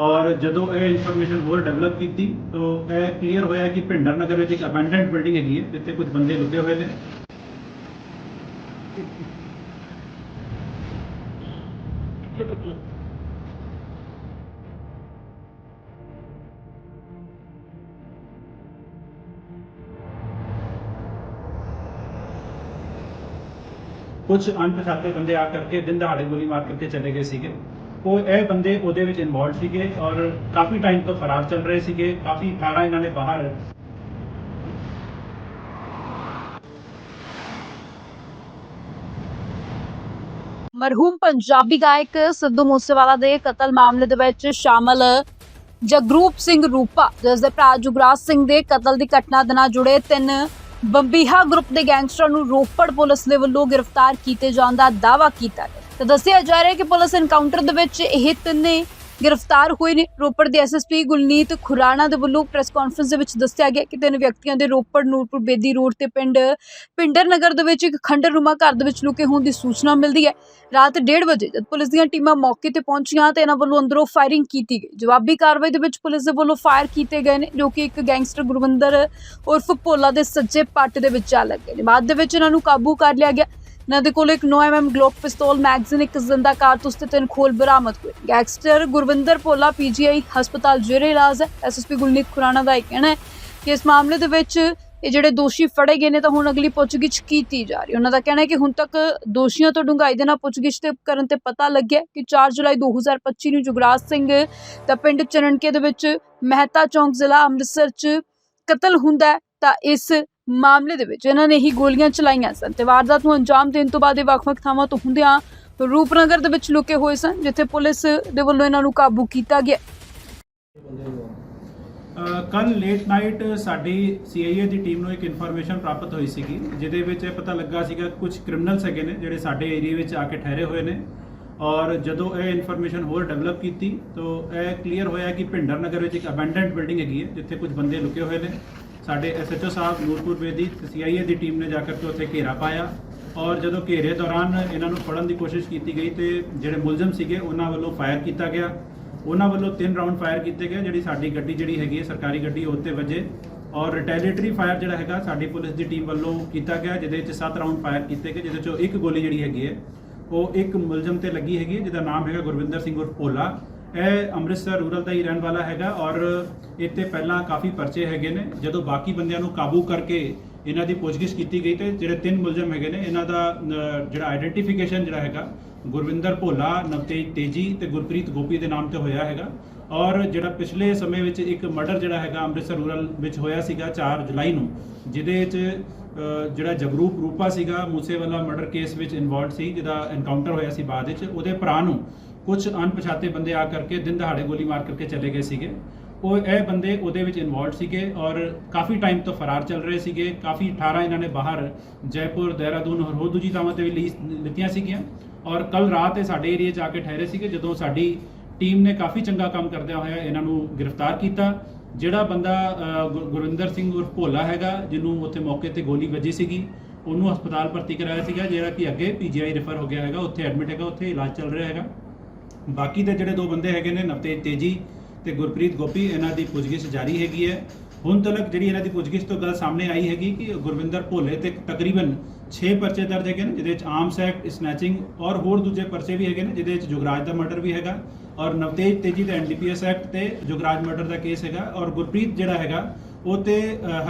ਔਰ ਜਦੋਂ ਇਹ ਇਨਫੋਰਮੇਸ਼ਨ ਹੋਰ ਡਿਵੈਲਪ ਕੀਤੀ, ਤਾਂ ਇਹ ਕਲੀਅਰ ਹੋਇਆ ਕਿ ਭਿੰਡਰ ਨਗਰ ਵਿੱਚ ਇੱਕ ਅਬੈਂਡਨਡ ਬਿਲਡਿੰਗ ਹੈਗੀ ਹੈ, ਜਿੱਥੇ ਕੁਝ ਬੰਦੇ ਲੁਕੇ ਹੋਏ ਨੇ। ਕੁਝ ਅਣਪਛਾਤੇ ਬੰਦੇ ਆ ਕਰਕੇ ਦਿਨ ਦਹਾੜੇ ਗੋਲੀ ਮਾਰ ਕਰਕੇ ਚਲੇ ਗਏ ਸੀਗੇ। ਉਹ ਇਹ ਬੰਦੇ ਉਹਦੇ ਵਿੱਚ ਇਨਵੋਲਡ ਸੀਗੇ ਔਰ ਕਾਫੀ ਟਾਈਮ ਤੋਂ ਫਰਾਰ ਚੱਲ ਰਹੇ ਸੀਗੇ, ਕਾਫੀ ਥਾਣਾ ਇਹਨਾਂ ਨੇ ਬਾਹਰ ਮਰਹੂਮ ਪੰਜਾਬੀ ਗਾਇਕ ਸਿੱਧੂ ਮੂਸੇਵਾਲਾ ਦੇ ਕਤਲ ਮਾਮਲੇ ਦੇ ਵਿੱਚ ਸ਼ਾਮਲ ਜਗਰੂਪ ਸਿੰਘ ਰੂਪਾ ਜਿਸ ਦੇ ਭਰਾ ਜੁਗਰਾਜ ਸਿੰਘ ਦੇ ਕਤਲ ਦੀ ਘਟਨਾ ਦੇ ਨਾਲ ਜੁੜੇ ਤਿੰਨ ਬੰਬੀਹਾ ਗਰੁੱਪ ਦੇ ਗੈਂਗਸਟਰਾਂ ਨੂੰ ਰੋਪੜ ਪੁਲਿਸ ਦੇ ਵੱਲੋਂ ਗ੍ਰਿਫਤਾਰ ਕੀਤੇ ਜਾਣ ਦਾ ਦਾਅਵਾ ਕੀਤਾ ਗਿਆ। ਤਾਂ ਦੱਸਿਆ ਜਾ ਰਿਹਾ ਕਿ ਪੁਲਿਸ ਐਨਕਾਊਂਟਰ ਦੇ ਵਿੱਚ ਇਹ ਤਿੰਨੇ ਗ੍ਰਿਫਤਾਰ ਹੋਏ ਨੇ। ਰੋਪੜ ਦੇ ਐਸਐਸਪੀ ਗੁਲਨੀਤ ਖੁਰਾਣਾ ਦੇ ਵੱਲੋਂ ਪ੍ਰੈਸ ਕਾਨਫਰੰਸ ਦੇ ਵਿੱਚ ਦੱਸਿਆ ਗਿਆ ਕਿ ਤਿੰਨ ਵਿਅਕਤੀਆਂ ਦੇ ਰੋਪੜ ਨੂਰਪੁਰ ਬੇਦੀ ਰੋਡ ਤੇ ਪਿੰਡ ਪਿੰਡਰ ਨਗਰ ਦੇ ਵਿੱਚ ਇੱਕ ਖੰਡਰ ਰੂਮਾ ਘਰ ਦੇ ਵਿੱਚ ਲੁਕੇ ਹੋਣ ਦੀ ਸੂਚਨਾ ਮਿਲਦੀ ਹੈ। ਰਾਤ 1:30 ਵਜੇ ਜਦ ਪੁਲਿਸ ਦੀਆਂ ਟੀਮਾਂ ਮੌਕੇ ਤੇ ਪਹੁੰਚੀਆਂ ਤਾਂ ਇਹਨਾਂ ਵੱਲੋਂ ਅੰਦਰੋਂ ਫਾਇਰਿੰਗ ਕੀਤੀ ਗਈ। ਜਵਾਬੀ ਕਾਰਵਾਈ ਦੇ ਵਿੱਚ ਪੁਲਿਸ ਦੇ ਵੱਲੋਂ ਫਾਇਰ ਕੀਤੇ ਗਏ ਨੇ, ਜੋ ਕਿ ਇੱਕ ਗੈਂਗਸਟਰ ਗੁਰਵਿੰਦਰ ਉਰਫ ਭੋਲਾ ਦੇ ਸੱਜੇ ਪੱਟ ਦੇ ਵਿੱਚ ਆ ਲੱਗੇ ਨੇ। ਬਾਅਦ ਦੇ ਵਿੱਚ ਇਹਨਾਂ ਨੂੰ ਕਾਬੂ ਕਰ ਲਿਆ ਗਿਆ। ਇਹਨਾਂ ਦੇ ਕੋਲ ਇੱਕ 9mm ਗਲੋਕ ਪਿਸਤੌਲ ਮੈਗਜ਼ੀਨ, ਇੱਕ ਜ਼ਿੰਦਾ ਕਾਰਤੂਸ ਤੇ ਤਿੰਨ ਖੋਲ ਬਰਾਮਦ ਹੋਏ। ਗੈਂਗਸਟਰ ਗੁਰਵਿੰਦਰ ਭੋਲਾ ਪੀਜੀਆਈ ਹਸਪਤਾਲ ਜੇਰੇ ਇਲਾਜ ਹੈ। ਐਸਐਸਪੀ ਗੁਲਨੀਤ ਖੁਰਾਣਾ ਦਾ ਇਹ ਕਹਿਣਾ ਹੈ ਕਿ ਇਸ ਮਾਮਲੇ ਦੇ ਵਿੱਚ ਇਹ ਜਿਹੜੇ ਦੋਸ਼ੀ ਫੜੇ ਗਏ ਨੇ ਤਾਂ ਹੁਣ ਅਗਲੀ ਪੁੱਛਗਿੱਛ ਕੀਤੀ ਜਾ ਰਹੀ ਹੈ। ਉਹਨਾਂ ਦਾ ਕਹਿਣਾ ਹੈ ਕਿ ਹੁਣ ਤੱਕ ਦੋਸ਼ੀਆਂ ਤੋਂ ਡੂੰਘਾਈ ਦੇ ਨਾਲ ਪੁੱਛਗਿੱਛ ਤੇ ਕਰਨ ਤੇ ਪਤਾ ਲੱਗਿਆ ਕਿ 4 ਜੁਲਾਈ 2025 ਨੂੰ ਜੁਗਰਾਜ ਸਿੰਘ ਦਾ ਪਿੰਡ ਚਰਨਕੇ ਦੇ ਵਿੱਚ ਮਹਿਤਾ ਚੌਂਕ ਜ਼ਿਲ੍ਹਾ ਅੰਮ੍ਰਿਤਸਰ 'ਚ ਕਤਲ ਹੁੰਦਾ ਤਾਂ ਇਸ ਮਾਮਲੇ ਦੇ ਵਿੱਚ। ਇਹਨਾਂ ਨੇ ਹੀ ਗੋਲੀਆਂ ਚਲਾਈਆਂ ਸਨ ਤੇ ਵਾਰਦਾਤ ਨੂੰ ਅੰਜਾਮ ਦੇਣ ਤੋਂ ਬਾਅਦ ਇਹ ਵੱਖ-ਵੱਖ ਥਾਵਾਂ ਤੋਂ ਹੁੰਦਿਆਂ ਰੂਪਨਗਰ ਦੇ ਵਿੱਚ ਲੁਕੇ ਹੋਏ ਸਨ, ਜਿੱਥੇ ਪੁਲਿਸ ਦੇ ਵੱਲੋਂ ਇਹਨਾਂ ਨੂੰ ਕਾਬੂ ਕੀਤਾ ਗਿਆ। ਕੱਲ ਲੇਟ ਨਾਈਟ ਸਾਡੀ ਸੀਆਈਏ ਦੀ ਟੀਮ ਨੂੰ ਇੱਕ ਇਨਫੋਰਮੇਸ਼ਨ ਪ੍ਰਾਪਤ ਹੋਈ ਸੀਗੀ, ਜਿਹਦੇ ਵਿੱਚ ਇਹ ਪਤਾ ਲੱਗਾ ਸੀਗਾ ਕੁਝ ਕ੍ਰਿਮੀਨਲਸ ਹੈਗੇ ਨੇ ਜਿਹੜੇ ਸਾਡੇ ਏਰੀਆ ਵਿੱਚ ਆ ਕੇ ਠਹਿਰੇ ਹੋਏ ਨੇ। ਔਰ ਜਦੋਂ ਇਹ ਇਨਫੋਰਮੇਸ਼ਨ ਹੋਰ ਡਿਵੈਲਪ ਕੀਤੀ, ਤਾਂ ਇਹ ਕਲੀਅਰ ਹੋਇਆ ਕਿ ਭਿੰਡਰ ਨਗਰ ਵਿੱਚ ਇੱਕ ਅਬੈਂਡੈਂਟ ਬਿਲਡਿੰਗ ਹੈਗੀ ਹੈ, ਜਿੱਥੇ ਕੁਝ ਬੰਦੇ ਲੁਕੇ ਹੋਏ ਨੇ। ਸਾਡੇ ਐਸਐਚਓ ਸਾਹਿਬ ਨੂਰਪੁਰ ਬੇਦੀ ਸੀਆਈਏ ਦੀ ਟੀਮ ਨੇ ਜਾ ਕਰਕੇ ਉੱਥੇ ਘੇਰਾ ਪਾਇਆ। ਔਰ ਜਦੋਂ ਘੇਰੇ ਦੌਰਾਨ ਇਹਨਾਂ ਨੂੰ ਫੜਨ ਦੀ ਕੋਸ਼ਿਸ਼ ਕੀਤੀ ਗਈ ਤੇ ਜਿਹੜੇ ਮੁਲਜ਼ਮ ਸੀਗੇ, ਉਹਨਾਂ ਵੱਲੋਂ ਫਾਇਰ ਕੀਤਾ ਗਿਆ। ਉਹਨਾਂ ਵੱਲੋਂ ਤਿੰਨ ਰਾਉਂਡ ਫਾਇਰ ਕੀਤੇ ਗਏ, ਜਿਹੜੀ ਸਾਡੀ ਗੱਡੀ ਜਿਹੜੀ ਹੈਗੀ ਹੈ, ਸਰਕਾਰੀ ਗੱਡੀ, ਉਹ 'ਤੇ ਵੱਜੇ। ਔਰ ਰਿਟੈਲੀਟਰੀ ਫਾਇਰ ਜਿਹੜਾ ਹੈਗਾ, ਸਾਡੀ ਪੁਲਿਸ ਦੀ ਟੀਮ ਵੱਲੋਂ ਕੀਤਾ ਗਿਆ, ਜਿਹਦੇ ਵਿੱਚ 7 ਰਾਉਂਡ ਫਾਇਰ ਕੀਤੇ ਗਏ, ਜਿਹਦੇ ਚੋਂ ਇੱਕ ਗੋਲੀ ਜਿਹੜੀ ਹੈਗੀ ਹੈ, ਉਹ ਇੱਕ ਮੁਲਜ਼ਮ ਤੇ ਲੱਗੀ ਹੈਗੀ ਹੈ, ਜਿਹਦਾ ਨਾਮ ਹੈਗਾ ਗੁਰਵਿੰਦਰ ਸਿੰਘ ਉਰਫ ਭੋਲਾ। ਇਹ ਅੰਮ੍ਰਿਤਸਰ ਰੂਰਲ ਦਾ ਹੀ ਰਹਿਣ ਵਾਲਾ ਹੈਗਾ ਔਰ ਇੱਥੇ ਪਹਿਲਾਂ ਕਾਫੀ ਪਰਚੇ ਹੈਗੇ ਨੇ। ਜਦੋਂ ਬਾਕੀ ਬੰਦਿਆਂ ਨੂੰ ਕਾਬੂ ਕਰਕੇ ਇਹਨਾਂ ਦੀ ਪੁੱਛਗਿੱਛ ਕੀਤੀ ਗਈ ਤੇ ਜਿਹੜੇ ਤਿੰਨ ਮੁਲਜ਼ਮ ਹੈਗੇ ਨੇ, ਇਹਨਾਂ ਦਾ ਜਿਹੜਾ ਆਈਡੈਂਟੀਫਿਕੇਸ਼ਨ ਜਿਹੜਾ ਹੈਗਾ, ਗੁਰਵਿੰਦਰ ਭੋਲਾ, ਨਵਤੇਜ ਤੇਜੀ ਤੇ ਗੁਰਪ੍ਰੀਤ ਗੋਪੀ ਦੇ ਨਾਮ ਤੇ ਹੋਇਆ ਹੈਗਾ। ਔਰ ਜਿਹੜਾ ਪਿਛਲੇ ਸਮੇਂ ਵਿੱਚ ਇੱਕ ਮਰਡਰ ਜਿਹੜਾ ਹੈਗਾ ਅੰਮ੍ਰਿਤਸਰ ਰੂਰਲ ਵਿੱਚ ਹੋਇਆ ਸੀਗਾ 4 ਜੁਲਾਈ ਨੂੰ, ਜਿਹਦੇ ਵਿੱਚ ਜਿਹੜਾ ਜਗਰੂਪ ਰੂਪਾ ਸੀਗਾ, ਮੂਸੇਵਾਲਾ ਮਰਡਰ ਕੇਸ ਵਿੱਚ ਇਨਵੋਲਡ ਸੀ, ਜਿਹਦਾ ਐਨਕਾਊਂਟਰ ਹੋਇਆ ਸੀ ਬਾਅਦ ਵਿੱਚ, ਉਹਦੇ ਭਰਾ ਨੂੰ ਕੁਝ ਅਣਪਛਾਤੇ ਬੰਦੇ ਆ ਕਰਕੇ ਦਿਨ ਦਹਾੜੇ ਗੋਲੀ ਮਾਰ ਕਰਕੇ ਚਲੇ ਗਏ ਸੀਗੇ। ਉਹ ਇਹ ਬੰਦੇ ਉਹਦੇ ਵਿੱਚ ਇਨਵੋਲਡ ਸੀਗੇ ਔਰ ਕਾਫੀ ਟਾਈਮ ਤੋਂ ਫਰਾਰ ਚੱਲ ਰਹੇ ਸੀਗੇ। ਕਾਫੀ 18 ਇਹਨਾਂ ਨੇ ਬਾਹਰ ਜੈਪੁਰ, ਦੇਹਰਾਦੂਨ ਹੋਰ ਹੋਰ ਦੂਜੀ ਥਾਵਾਂ ਤੇ ਵੀ ਲੀਜ਼ ਲਿੱਤੀਆਂ ਸੀਗੀਆਂ। ਔਰ ਕੱਲ ਰਾਤ ਇਹ ਸਾਡੇ ਏਰੀਆ 'ਚ ਆ ਕੇ ਠਹਿਰੇ ਸੀਗੇ। ਜਦੋਂ ਸਾਡੀ ਟੀਮ ਨੇ ਕਾਫੀ ਚੰਗਾ ਕੰਮ ਕਰਦਿਆਂ ਹੋਇਆ ਇਹਨਾਂ ਨੂੰ ਗ੍ਰਿਫਤਾਰ ਕੀਤਾ। ਜਿਹੜਾ ਬੰਦਾ ਗੁਰ- ਗੁਰਵਿੰਦਰ ਸਿੰਘ ਉਰਫ ਭੋਲਾ ਹੈਗਾ, ਜਿਹਨੂੰ ਉੱਥੇ ਮੌਕੇ ਤੇ ਗੋਲੀ ਵੱਜੀ ਸੀਗੀ, ਉਹਨੂੰ ਹਸਪਤਾਲ ਭਰਤੀ ਕਰਾਇਆ ਸੀਗਾ, ਜਿਹੜਾ ਕਿ ਅੱਗੇ ਪੀਜੀਆਈ ਰੈਫਰ ਹੋ ਗਿਆ ਹੈਗਾ, ਉੱਥੇ ਐਡਮਿਟ ਹੈਗਾ, ਉੱਥੇ ਇਲਾਜ ਚੱਲ ਰਿਹਾ ਹੈਗਾ। ਬਾਕੀ ਦੇ ਜਿਹੜੇ ਦੋ ਬੰਦੇ ਹੈਗੇ ਨੇ, ਨਵਤੇਜ ਤੇਜੀ ਤੇ ਗੁਰਪ੍ਰੀਤ ਗੋਪੀ, ਇਹਨਾਂ ਦੀ ਪੁੱਛਗਿੱਛ ਜਾਰੀ ਹੈਗੀ ਹੈ। ਹੁਣ ਤੱਕ ਜਿਹੜੀ ਇਹਨਾਂ ਦੀ ਪੁੱਛਗਿੱਛ ਤੋਂ ਗੱਲ ਸਾਹਮਣੇ ਆਈ ਹੈਗੀ ਕਿ ਗੁਰਵਿੰਦਰ ਭੋਲੇ ਤੇ ਤਕਰੀਬਨ 6 ਪਰਚੇ ਦਰਜ ਹੈਗੇ ਨੇ, ਜਿਹਦੇ ਵਿੱਚ ਆਰਮਸ ਐਕਟ ਸਨੈਚਿੰਗ ਔਰ ਹੋਰ ਦੂਜੇ ਪਰਚੇ ਵੀ ਹੈਗੇ ਨੇ, ਜਿਹਦੇ ਵਿੱਚ ਜੁਗਰਾਜ ਦਾ ਮਰਡਰ ਵੀ ਹੈਗਾ ਔਰ ਨਵਤੇਜ ਤੇਜੀ ਦਾ ਐਨਡੀਪੀਐਸ ਐਕਟ ਤੇ ਜੁਗਰਾਜ ਮਰਡਰ ਦਾ ਕੇਸ ਹੈਗਾ ਔਰ ਗੁਰਪ੍ਰੀਤ ਜਿਹੜਾ ਹੈਗਾ ਉਹ ਤੇ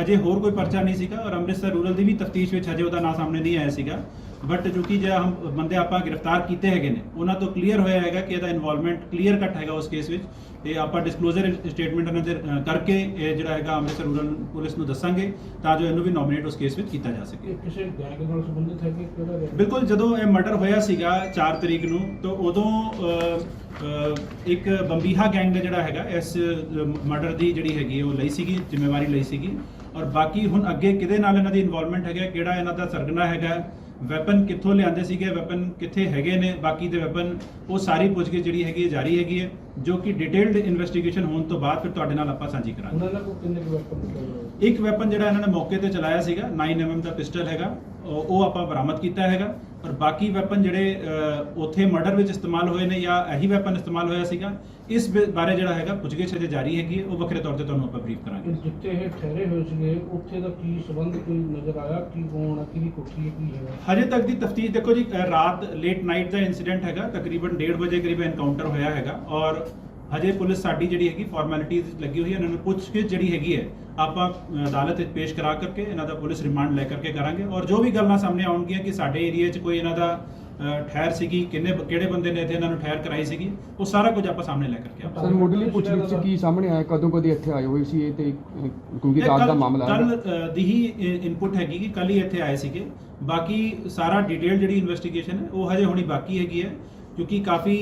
ਹਜੇ ਹੋਰ ਕੋਈ ਪਰਚਾ ਨਹੀਂ ਸੀਗਾ ਔਰ ਅੰਮ੍ਰਿਤਸਰ ਰੂਰਲ ਦੀ ਵੀ ਤਫਤੀਸ਼ ਵਿੱਚ ਹਜੇ ਉਹਦਾ ਨਾਂ ਸਾਹਮਣੇ ਨਹੀਂ ਆਇਆ ਸੀਗਾ। ਬਟ ਜੋ ਕਿ ਜਿਹੜਾ ਹਮ ਬੰਦੇ ਆਪਾਂ ਗ੍ਰਿਫਤਾਰ ਕੀਤੇ ਹੈਗੇ ਨੇ ਉਹਨਾਂ ਤੋਂ ਕਲੀਅਰ ਹੋਇਆ ਹੈਗਾ ਕਿ ਇਹਦਾ ਇਨਵੋਲਵਮੈਂਟ ਕਲੀਅਰ ਕੱਟ ਹੈਗਾ ਉਸ ਕੇਸ ਵਿੱਚ ਤੇ ਆਪਾਂ ਡਿਸਕਲੋਜ਼ਰ ਸਟੇਟਮੈਂਟ ਇਹਨਾਂ ਦੇ ਕਰਕੇ ਇਹ ਜਿਹੜਾ ਹੈਗਾ ਅੰਮ੍ਰਿਤਸਰ ਰੂਰਲ ਪੁਲਿਸ ਨੂੰ ਦੱਸਾਂਗੇ ਤਾਂ ਜੋ ਇਹਨੂੰ ਵੀ ਨੋਮੀਨੇਟ ਉਸ ਕੇਸ ਵਿੱਚ ਕੀਤਾ ਜਾ ਸਕੇ। ਇਹ ਕਿਸੇ ਗੈਂਗ ਨਾਲ ਸੰਬੰਧਿਤ ਹੈ ਕਿ ਕਿਹੜਾ ਗੈਂਗ ਬਿਲਕੁਲ ਜਦੋਂ ਇਹ ਮਰਡਰ ਹੋਇਆ ਸੀਗਾ 4 ਤਰੀਕ ਨੂੰ ਤਾਂ ਉਦੋਂ ਇੱਕ ਬੰਬੀਹਾ ਗੈਂਗ ਨੇ ਜਿਹੜਾ ਹੈਗਾ ਇਸ ਮਰਡਰ ਦੀ ਜਿਹੜੀ ਹੈਗੀ ਉਹ ਲਈ ਸੀਗੀ ਜ਼ਿੰਮੇਵਾਰੀ ਲਈ ਸੀਗੀ। ਔਰ ਬਾਕੀ ਹੁਣ ਅੱਗੇ ਕਿਹਦੇ ਨਾਲ ਇਹਨਾਂ ਦੀ ਇਨਵੋਲਵਮੈਂਟ ਹੈਗਾ ਕਿਹੜਾ ਇਹਨਾਂ ਦਾ ਸਰਗਨਾ ਹੈਗਾ ਵੈਪਨ ਕਿੱਥੋਂ ਲਿਆਂਦੇ ਸੀਗੇ ਵੈਪਨ ਕਿੱਥੇ ਹੈਗੇ ਨੇ ਬਾਕੀ ਦੇ ਵੈਪਨ ਉਹ ਸਾਰੀ ਪੁੱਛਗਿੱਛ ਜਿਹੜੀ ਹੈਗੀ ਹੈ ਜਾਰੀ ਹੈਗੀ ਹੈ ਜੋ ਕਿ ਡਿਟੇਲਡ ਇਨਵੈਸਟੀਗੇਸ਼ਨ ਹੋਣ ਤੋਂ ਬਾਅਦ ਫਿਰ ਤੁਹਾਡੇ ਨਾਲ ਆਪਾਂ ਸਾਂਝੀ ਕਰਾਂਗੇ। ਉਹਨਾਂ ਕੋਈ ਕਿੰਨੇ ਵੈਪਨ ਇੱਕ ਵੈਪਨ ਜਿਹੜਾ ਇਹਨਾਂ ਨੇ ਮੌਕੇ ਤੇ ਚਲਾਇਆ ਸੀਗਾ 9mm ਦਾ ਪਿਸਟਲ ਹੈਗਾ ਉਹ ਆਪਾਂ ਬਰਾਮਦ ਕੀਤਾ ਹੈਗਾ। ਔਰ ਬਾਕੀ ਵੈਪਨ ਜਿਹੜੇ ਉੱਥੇ ਮਰਡਰ ਵਿੱਚ ਇਸਤੇਮਾਲ ਹੋਏ ਨੇ ਜਾਂ ਇਹੀ ਵੈਪਨ ਇਸਤੇਮਾਲ ਹੋਇਆ ਸੀਗਾ ਇਸ ਬਾਰੇ ਜਿਹੜਾ ਹੈਗਾ ਪੁੱਛਗਿੱਛ ਅਜੇ ਜਾਰੀ ਹੈਗੀ ਹੈ ਉਹ ਵੱਖਰੇ ਤੌਰ ਤੇ ਤੁਹਾਨੂੰ ਆਪਾਂ ਬਰੀਫ ਕਰਾਂਗੇ। ਜਿੱਥੇ ਇਹ ਠਹਿਰੇ ਹੋਏ ਸੀਗੇ ਉੱਥੇ ਦਾ ਕੀ ਸਬੰਧ ਕੋਈ ਨਜ਼ਰ ਆਇਆ? ਕੀ ਕੌਣ ਹੈ ਕਿਹਦੀ ਕੋਠੀ ਹੈ ਕੀ ਹੈਗਾ ਹਜੇ ਤੱਕ ਦੀ ਤਫਤੀਸ਼ ਦੇਖੋ ਜੀ ਰਾਤ ਲੇਟ ਨਾਈਟ ਦਾ ਇਨਸੀਡੈਂਟ ਹੈਗਾ ਤਕਰੀਬਨ 1:30 ਵਜੇ ਕਰੀਬ ਐਨਕਾਊਂਟਰ ਹੋਇਆ ਹੈਗਾ ਔਰ ਹਜੇ ਪੁਲਿਸ ਸਾਡੀ ਜਿਹੜੀ ਹੈਗੀ ਫਾਰਮੈਲਿਟੀਜ਼ ਲੱਗੀ ਹੋਈ ਹੈ ਇਹਨਾਂ ਨੂੰ ਪੁੱਛਗਿੱਛ ਜਿਹੜੀ ਹੈਗੀ ਹੈ ਆਪਾਂ ਅਦਾਲਤ ਵਿੱਚ ਪੇਸ਼ ਕਰਾ ਕਰਕੇ ਇਹਨਾਂ ਦਾ ਪੁਲਿਸ ਰਿਮਾਂਡ ਲੈ ਕਰਕੇ ਕਰਾਂਗੇ ਔਰ ਜੋ ਵੀ ਗੱਲਾਂ ਸਾਹਮਣੇ ਆਉਣਗੀਆਂ ਕਿ ਸਾਡੇ ਏਰੀਆ 'ਚ ਕੋਈ ਇਹਨਾਂ ਦਾ ਠਹਿਰ ਸੀਗੀ ਕਿੰਨੇ ਕਿਹੜੇ ਬੰਦੇ ਨੇ ਇੱਥੇ ਇਹਨਾਂ ਨੂੰ ਠਹਿਰ ਕਰਾਈ ਸੀਗੀ ਉਹ ਸਾਰਾ ਕੁਝ ਆਪਾਂ ਸਾਹਮਣੇ ਲੈ ਕਰਕੇ ਆਵਾਂਗੇ। ਸਰ ਮੁੱਢਲੀ ਪੁੱਛਗਿੱਛ 'ਚ ਕੀ ਸਾਹਮਣੇ ਆਇਆ ਕਦੋਂ ਕਦੀ ਇੱਥੇ ਆਏ ਹੋਏ ਸੀ ਇਹ ਤੇ ਕਿਉਂਕਿ ਰਾਤ ਦਾ ਮਾਮਲਾ ਹੈ। ਕੱਲ ਦੀ ਹੀ ਇਨਪੁਟ ਹੈਗੀ ਕਿ ਕੱਲ ਹੀ ਇੱਥੇ ਆਏ ਸੀਗੇ। ਬਾਕੀ ਸਾਰਾ ਡਿਟੇਲ ਜਿਹੜੀ ਇਨਵੈਸਟੀਗੇਸ਼ਨ ਹੈ ਉਹ ਹਜੇ ਹੋਣੀ ਬਾਕੀ ਹੈਗੀ ਹੈ। ਕਿਉਂਕਿ ਕਾਫੀ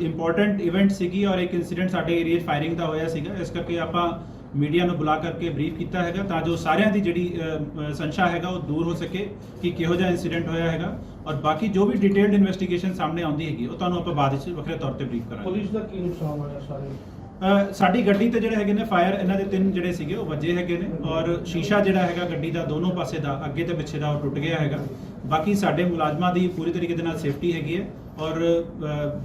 ਇੰਪੋਰਟੈਂਟ ਇਵੈਂਟ ਸੀਗੀ ਔਰ ਇੱਕ ਇਨਸੀਡੈਂਟ ਸਾਡੇ ਏਰੀਆ 'ਚ ਫਾਇਰਿੰਗ ਦਾ ਹੋਇਆ ਸੀਗਾ। ਇਸ ਕਰਕੇ ਆਪਾਂ ਮੀਡੀਆ ਨੂੰ ਬੁਲਾ ਕਰਕੇ ਬਰੀਫ ਕੀਤਾ ਹੈਗਾ ਤਾਂ ਜੋ ਸਾਰਿਆਂ ਦੀ ਜਿਹੜੀ ਸੰਸ਼ਾ ਹੈਗਾ ਉਹ ਦੂਰ ਹੋ ਸਕੇ ਕਿ ਕਿਹੋ ਜਿਹਾ ਇਨਸੀਡੈਂਟ ਹੋਇਆ ਹੈਗਾ। ਔਰ ਬਾਕੀ ਜੋ ਵੀ ਡਿਟੇਲਡ ਇਨਵੈਸਟੀਗੇਸ਼ਨ ਸਾਹਮਣੇ ਆਉਂਦੀ ਹੈਗੀ ਉਹ ਤੁਹਾਨੂੰ ਆਪਾਂ ਬਾਅਦ ਵਿੱਚ ਵੱਖਰੇ ਤੌਰ ਤੇ ਬਰੀਫ ਕਰਾਂਗੇ। ਪੁਲਿਸ ਦਾ ਕੀ ਨੁਕਸਾਨ ਹੋਇਆ ਸਾਰੇ? ਸਾਡੀ ਗੱਡੀ ਤੇ ਜਿਹੜੇ ਹੈਗੇ ਨੇ ਫਾਇਰ ਇਹਨਾਂ ਦੇ ਤਿੰਨ ਜਿਹੜੇ ਸੀਗੇ ਉਹ ਵੱਜੇ ਹੈਗੇ ਨੇ ਔਰ ਸ਼ੀਸ਼ਾ ਜਿਹੜਾ ਹੈਗਾ ਗੱਡੀ ਦਾ ਦੋਨੋਂ ਪਾਸੇ ਦਾ ਅੱਗੇ ਤੇ ਪਿੱਛੇ ਦਾ ਉਹ ਟੁੱਟ ਗਿਆ ਹੈਗਾ। ਬਾਕੀ ਸਾਡੇ ਮੁਲਾਜ਼ਮਾਂ ਦੀ ਪੂਰੀ ਤਰੀਕੇ ਦੇ ਨਾਲ ਸੇਫਟੀ ਹੈਗੀ ਹੈ। ਔਰ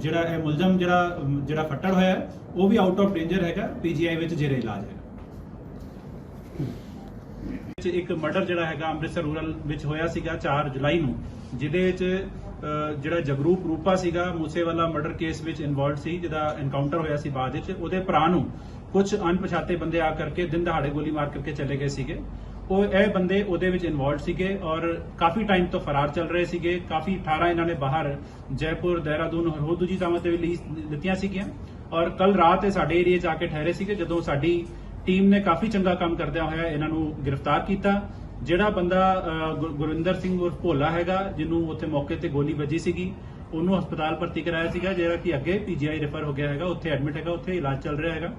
ਜਿਹੜਾ ਇਹ ਮੁਲਜ਼ਮ ਜਿਹੜਾ ਜਿਹੜਾ ਫੱਟੜ ਹੋਇਆ, ਉਹ ਵੀ ਆਊਟ ਆਫ ਡੇਂਜਰ ਹੈਗਾ ਪੀਜੀਆਈ ਵਿੱਚ ਜੇਰੇ ਇਲਾਜ ਹੈਗਾ। ਵਿੱਚ ਇੱਕ ਮਰਡਰ ਜਿਹੜਾ ਹੈਗਾ ਅੰਮ੍ਰਿਤਸਰ ਰੂਰਲ ਵਿੱਚ ਹੋਇਆ ਸੀਗਾ 4 ਜੁਲਾਈ ਨੂੰ, ਜਿਹਦੇ ਵਿੱਚ ਜਿਹੜਾ ਜਗਰੂਪ ਰੂਪਾ ਸੀਗਾ, ਮੂਸੇਵਾਲਾ ਮਰਡਰ ਕੇਸ ਵਿੱਚ ਇਨਵੋਲਡ ਸੀ, ਜਿਹਦਾ ਐਨਕਾਊਂਟਰ ਹੋਇਆ ਸੀ ਬਾਅਦ ਵਿੱਚ, ਉਹਦੇ ਭਰਾ ਨੂੰ ਕੁਝ ਅਣਪਛਾਤੇ ਬੰਦੇ ਆ ਕਰਕੇ ਦਿਨ ਦਹਾੜੇ ਗੋਲੀ ਮਾਰ ਕਰਕੇ ਚਲੇ ਗਏ ਸੀਗੇ। ਉਹ ਇਹ ਬੰਦੇ ਉਹਦੇ ਵਿੱਚ ਇਨਵੋਲਡ ਸੀਗੇ ਔਰ ਕਾਫੀ ਟਾਈਮ ਤੋਂ ਫਰਾਰ ਚੱਲ ਰਹੇ ਸੀਗੇ। ਕਾਫੀ 18 ਇਹਨਾਂ ਨੇ ਬਾਹਰ ਜੈਪੁਰ, ਦੇਹਰਾਦੂਨ ਹੋਰ ਦੂਜੀ ਥਾਵਾਂ ਤੇ ਵੀ ਲੀਜ਼ ਦਿੱਤੀਆਂ ਸੀਗੀਆਂ। ਔਰ ਕੱਲ ਰਾਤ ਇਹ ਸਾਡੇ ਏਰੀਆ 'ਚ ਆ ਕੇ ਠਹਿਰੇ ਸੀਗੇ, ਜਦੋਂ ਸਾਡੀ ਟੀਮ ਨੇ ਕਾਫੀ ਚੰਗਾ ਕੰਮ ਕਰਦਿਆਂ ਹੋਇਆ ਇਹਨਾਂ ਨੂੰ ਗ੍ਰਿਫਤਾਰ ਕੀਤਾ। ਜਿਹੜਾ ਬੰਦਾ ਗੁਰਵਿੰਦਰ ਸਿੰਘ ਉਰਫ ਭੋਲਾ ਹੈਗਾ, ਜਿਹਨੂੰ ਉੱਥੇ ਮੌਕੇ ਤੇ ਗੋਲੀ ਵੱਜੀ ਸੀਗੀ, ਉਹਨੂੰ ਹਸਪਤਾਲ ਭਰਤੀ ਕਰਾਇਆ ਸੀਗਾ, ਜਿਹੜਾ ਕਿ ਅੱਗੇ ਪੀਜੀਆਈ ਰੈਫਰ ਹੋ ਗਿਆ ਹੈਗਾ, ਉੱਥੇ ਐਡਮਿਟ ਹੈਗਾ, ਉੱਥੇ ਇਲਾਜ ਚੱਲ ਰਿਹਾ ਹੈਗਾ।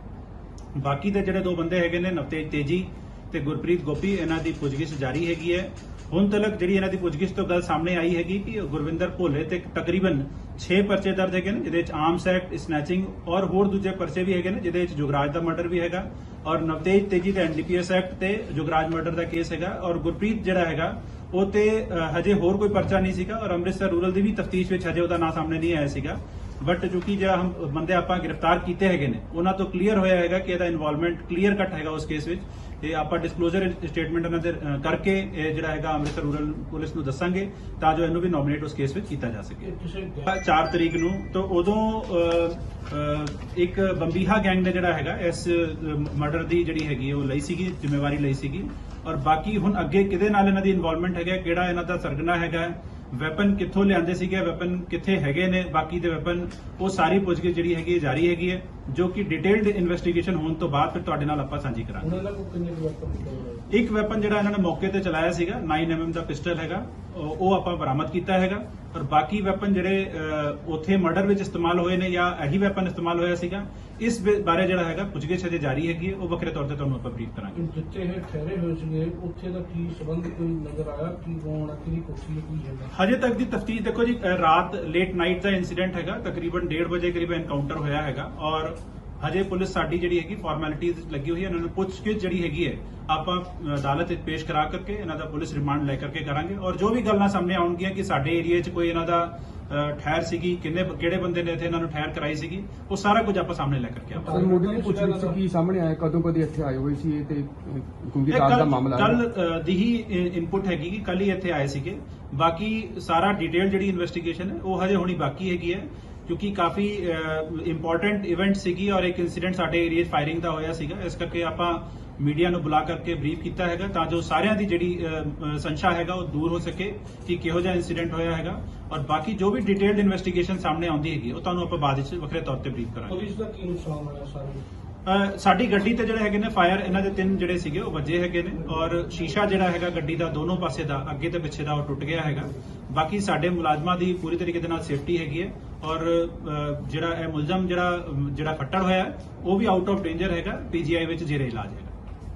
ਬਾਕੀ ਦੇ ਜਿਹੜੇ ਦੋ ਬੰਦੇ ਹੈਗੇ ਨੇ, ਨਵਤੇਜ ਤੇਜੀ ਤੇ ਗੁਰਪ੍ਰੀਤ ਗੋਪੀ ਇਹਨਾਂ ਦੀ ਪੁੱਛਗਿੱਛ ਜਾਰੀ ਹੈਗੀ ਹੈ। ਹੁਣ ਤੱਕ ਜਿਹੜੀ ਇਹਨਾਂ ਦੀ ਪੁੱਛਗਿੱਛ ਤੋਂ ਗੱਲ ਸਾਹਮਣੇ ਆਈ ਹੈਗੀ ਕਿ ਗੁਰਵਿੰਦਰ ਭੋਲੇ ਤੇ ਤਕਰੀਬਨ 6 ਪਰਚੇ ਦਰਜ ਹੈਗੇ ਨੇ, ਜਿਹਦੇ ਵਿੱਚ ਆਰਮਸ ਐਕਟ ਸਨੈਚਿੰਗ ਔਰ ਹੋਰ ਦੂਜੇ ਪਰਚੇ ਵੀ ਹੈਗੇ ਨੇ, ਜਿਹਦੇ ਵਿੱਚ ਜੁਗਰਾਜ ਦਾ ਮਰਡਰ ਵੀ ਹੈਗਾ ਔਰ ਨਵਤੇਜ ਤੇਜੀ ਤੇ ਐਨਡੀਪੀਐਸ ਐਕਟ ਤੇ ਜੁਗਰਾਜ ਮਰਡਰ ਦਾ ਕੇਸ ਹੈਗਾ ਔਰ ਗੁਰਪ੍ਰੀਤ ਜਿਹੜਾ ਹੈਗਾ, ਉਹ ਤੇ ਹਜੇ ਹੋਰ ਕੋਈ ਪਰਚਾ ਨਹੀਂ ਸੀਗਾ ਔਰ ਅੰਮ੍ਰਿਤਸਰ ਰੂਰਲ ਦੀ ਵੀ ਤਫਤੀਸ਼ ਵਿੱਚ ਹਜੇ ਉਹਦਾ ਨਾਂ ਸਾਹਮਣੇ ਨਹੀਂ ਆਇਆ ਸੀਗਾ। ਬਟ ਚੂੰਕਿ ਜਿਹੜਾ ਹਮ ਬੰਦੇ ਆਪਾਂ ਗ੍ਰਿਫਤਾਰ ਕੀਤੇ ਹੈਗੇ ਨੇ ਉਹਨਾਂ ਤੋਂ ਕਲੀਅਰ ਹੋਇਆ ਹੈਗਾ ਕਿ ਇਹਦਾ ਇਨਵੋਲਵਮੈਂਟ ਕਲੀਅਰ ਕੱਟ ਹੈਗਾ ਉਸ ਕੇਸ ਵਿੱਚ ਤੇ ਆਪਾਂ ਡਿਸਕਲੋਜ਼ਰ ਸਟੇਟਮੈਂਟ ਉਹਨਾਂ ਦੇ ਕਰਕੇ ਇਹ ਜਿਹੜਾ ਹੈਗਾ ਅੰਮ੍ਰਿਤਸਰ ਰੂਰਲ ਪੁਲਿਸ ਨੂੰ ਦੱਸਾਂਗੇ ਤਾਂ ਜੋ ਇਹਨੂੰ ਵੀ ਨੋਮੀਨੇਟ ਉਸ ਕੇਸ ਵਿੱਚ ਕੀਤਾ ਜਾ ਸਕੇ। ਇਹ ਕਿਸੇ ਗੈਰ 4 ਤਰੀਕ ਨੂੰ ਤਾਂ ਉਦੋਂ ਇੱਕ ਬੰਬੀਹਾ ਗੈਂਗ ਨੇ ਜਿਹੜਾ ਹੈਗਾ ਇਸ ਮਰਡਰ ਦੀ ਜਿਹੜੀ ਹੈਗੀ ਉਹ ਲਈ ਸੀਗੀ ਜ਼ਿੰਮੇਵਾਰੀ ਲਈ ਸੀਗੀ। ਔਰ ਬਾਕੀ ਹੁਣ ਅੱਗੇ ਕਿਹਦੇ ਨਾਲ ਇਹਨਾਂ ਦੀ ਇਨਵੋਲਵਮੈਂਟ ਹੈਗਾ ਕਿਹੜਾ ਇਹਨਾਂ ਦਾ ਸਰਗਨਾ ਹੈਗਾ ਵੈਪਨ ਕਿੱਥੋਂ ਲਿਆਂਦੇ ਸੀਗੇ ਵੈਪਨ ਕਿੱਥੇ ਹੈਗੇ ਨੇ, ਬਾਕੀ ਦੇ ਵੈਪਨ ਉਹ ਸਾਰੀ ਪੁੱਛਗਿੱਛ ਜਿਹੜੀ ਹੈਗੀ ਹੈ, ਜਾਰੀ ਹੈਗੀ ਹੈ। ਜੋ ਕਿ ਡਿਟੇਲਡ ਇਨਵੈਸਟੀਗੇਸ਼ਨ ਹੋਣ ਤੋਂ ਬਾਅਦ ਫਿਰ ਤੁਹਾਡੇ ਨਾਲ ਆਪਾਂ ਸਾਂਝੀ ਕਰਾਂਗੇ। ਉਹਨਾਂ ਕਿੰਨੇ ਇੱਕ ਵੈਪਨ ਜਿਹੜਾ ਇਹਨਾਂ ਨੇ ਮੌਕੇ ਤੇ ਚਲਾਇਆ ਸੀਗਾ 9mm ਦਾ ਪਿਸਟਲ ਹੈਗਾ ਉਹ ਆਪਾਂ ਬਰਾਮਦ ਕੀਤਾ ਹੈਗਾ। ਔਰ ਬਾਕੀ ਵੈਪਨ ਜਿਹੜੇ ਉੱਥੇ ਮਰਡਰ ਵਿੱਚ ਇਸਤੇਮਾਲ ਹੋਏ ਨੇ ਜਾਂ ਇਹੀ ਵੈਪਨ ਇਸਤੇਮਾਲ ਹੋਇਆ ਸੀਗਾ ਇਸ ਬਾਰੇ ਜਿਹੜਾ ਹੈਗਾ ਪੁੱਛਗਿੱਛ ਅਜੇ ਜਾਰੀ ਹੈਗੀ ਹੈ ਉਹ ਵੱਖਰੇ ਤੌਰ ਤੇ ਤੁਹਾਨੂੰ ਆਪਾਂ ਬਰੀਫ ਕਰਾਂਗੇ। ਜਿੱਥੇ ਇਹ ਠਹਿਰੇ ਹੋਏ ਸੀਗੇ ਉੱਥੇ ਦਾ ਕੀ ਸਬੰਧ ਕੋਈ ਨਜ਼ਰ ਆਇਆ? ਕੀ ਕੌਣ ਹੈ ਕਿਹਦੀ ਹੈ ਕੀ ਹੈਗਾ ਹਜੇ ਤੱਕ ਦੀ ਤਫਤੀਸ਼ ਦੇਖੋ ਜੀ ਰਾਤ ਲੇਟ ਨਾਈਟ ਦਾ ਇਨਸੀਡੈਂਟ ਹੈਗਾ ਤਕਰੀਬਨ 1:30 ਵਜੇ ਕਰੀਬ ਐਨਕਾਊਂਟਰ ਹੋਇਆ ਹੈਗਾ। ਔਰ ਹਜੇ ਪੁਲਿਸ ਸਾਡੀ ਜਿਹੜੀ ਹੈਗੀ ਫਾਰਮੈਲਿਟੀਜ਼ ਲੱਗੀ ਹੋਈ ਹੈ ਇਹਨਾਂ ਨੂੰ ਪੁੱਛਗਿੱਛ ਜਿਹੜੀ ਹੈਗੀ ਹੈ ਆਪਾਂ ਅਦਾਲਤ ਵਿੱਚ ਪੇਸ਼ ਕਰਾ ਕਰਕੇ ਇਹਨਾਂ ਦਾ ਪੁਲਿਸ ਰਿਮਾਂਡ ਲੈ ਕਰਕੇ ਕਰਾਂਗੇ। ਔਰ ਜੋ ਵੀ ਗੱਲਾਂ ਸਾਹਮਣੇ ਆਉਣਗੀਆਂ ਕਿ ਸਾਡੇ ਏਰੀਆ 'ਚ ਕੋਈ ਇਹਨਾਂ ਦਾ ਠਹਿਰ ਸੀਗੀ ਕਿੰਨੇ ਕਿਹੜੇ ਬੰਦੇ ਨੇ ਇੱਥੇ ਇਹਨਾਂ ਨੂੰ ਠਹਿਰ ਕਰਾਈ ਸੀਗੀ ਉਹ ਸਾਰਾ ਕੁਝ ਆਪਾਂ ਸਾਹਮਣੇ ਲੈ ਕਰਕੇ ਆਵਾਂਗੇ। ਸਰ ਮੁੱਢਲੀ ਪੁੱਛਗਿੱਛ 'ਚ ਕੀ ਸਾਹਮਣੇ ਆਇਆ ਕਦੋਂ ਕਦੀ ਇੱਥੇ ਆਏ ਹੋਏ ਸੀ ਇਹ ਤੇ ਕਿਉਂਕਿ ਰਾਤ ਦਾ ਮਾਮਲਾ ਅ, ਦੀ ਹੀ ਇਨਪੁਟ ਹੈਗੀ ਕਿ ਕੱਲ ਹੀ ਇੱਥੇ ਆਏ ਸੀਗੇ। ਬਾਕੀ ਸਾਰਾ ਡਿਟੇਲ ਜਿਹੜੀ ਇਨਵੈਸਟੀਗੇਸ਼ਨ ਹੈ ਉਹ ਹਜੇ ਹੋਣੀ ਬਾਕੀ ਹੈਗੀ ਹੈ। ਕਿਉਂਕਿ ਕਾਫੀ ਇੰਪੋਰਟੈਂਟ ਇਵੈਂਟ ਸੀਗੀ ਔਰ ਇੱਕ ਇਨਸੀਡੈਂਟ ਸਾਡੇ ਏਰੀਆ 'ਚ ਫਾਇਰਿੰਗ ਦਾ ਹੋਇਆ ਸੀਗਾ। ਇਸ ਕਰਕੇ ਆਪਾਂ ਮੀਡੀਆ ਨੂੰ ਬੁਲਾ ਕਰਕੇ ਬਰੀਫ ਕੀਤਾ ਹੈਗਾ ਤਾਂ ਜੋ ਸਾਰਿਆਂ ਦੀ ਜਿਹੜੀ ਸੰਸ਼ਾ ਹੈਗਾ ਉਹ ਦੂਰ ਹੋ ਸਕੇ ਕਿ ਕਿਹੋ ਜਿਹਾ ਇਨਸੀਡੈਂਟ ਹੋਇਆ ਹੈਗਾ। ਔਰ ਬਾਕੀ ਜੋ ਵੀ ਡਿਟੇਲਡ ਇਨਵੈਸਟੀਗੇਸ਼ਨ ਸਾਹਮਣੇ ਆਉਂਦੀ ਹੈਗੀ ਉਹ ਤੁਹਾਨੂੰ ਆਪਾਂ ਬਾਅਦ ਵਿੱਚ ਵੱਖਰੇ ਤੌਰ ਤੇ ਬਰੀਫ ਕਰਾਂਗੇ। ਪੁਲਿਸ ਦਾ ਕੀ ਨੁਕਸਾਨ ਹੋਇਆ ਸਾਰੇ ਸਾਡੀ ਗੱਡੀ ਤੇ ਜਿਹੜੇ ਹੈਗੇ ਨੇ ਫਾਇਰ ਇਹਨਾਂ ਦੇ ਤਿੰਨ ਜਿਹੜੇ ਸੀਗੇ ਉਹ ਵੱਜੇ ਹੈਗੇ ਨੇ ਔਰ ਸ਼ੀਸ਼ਾ ਜਿਹੜਾ ਹੈਗਾ ਗੱਡੀ ਦਾ ਦੋਨੋਂ ਪਾਸੇ ਦਾ ਅੱਗੇ ਤੇ ਪਿੱਛੇ ਦਾ ਉਹ ਟੁੱਟ ਗਿਆ ਹੈਗਾ। ਬਾਕੀ ਸਾਡੇ ਮੁਲਾਜ਼ਮਾਂ ਦੀ ਪੂਰੀ ਤਰੀਕੇ ਦੇ ਨਾਲ ਸੇਫਟੀ ਹੈਗੀ ਹੈ ਔਰ ਜਿਹੜਾ ਇਹ ਮੁਲਜ਼ਮ ਜਿਹੜਾ ਜਿਹੜਾ ਫੱਟੜ ਹੋਇਆ, ਉਹ ਵੀ ਆਊਟ ਆਫ ਡੇਂਜਰ ਹੈਗਾ ਪੀਜੀਆਈ ਵਿੱਚ ਜੇਰੇ ਇਲਾਜ ਹੈਗਾ।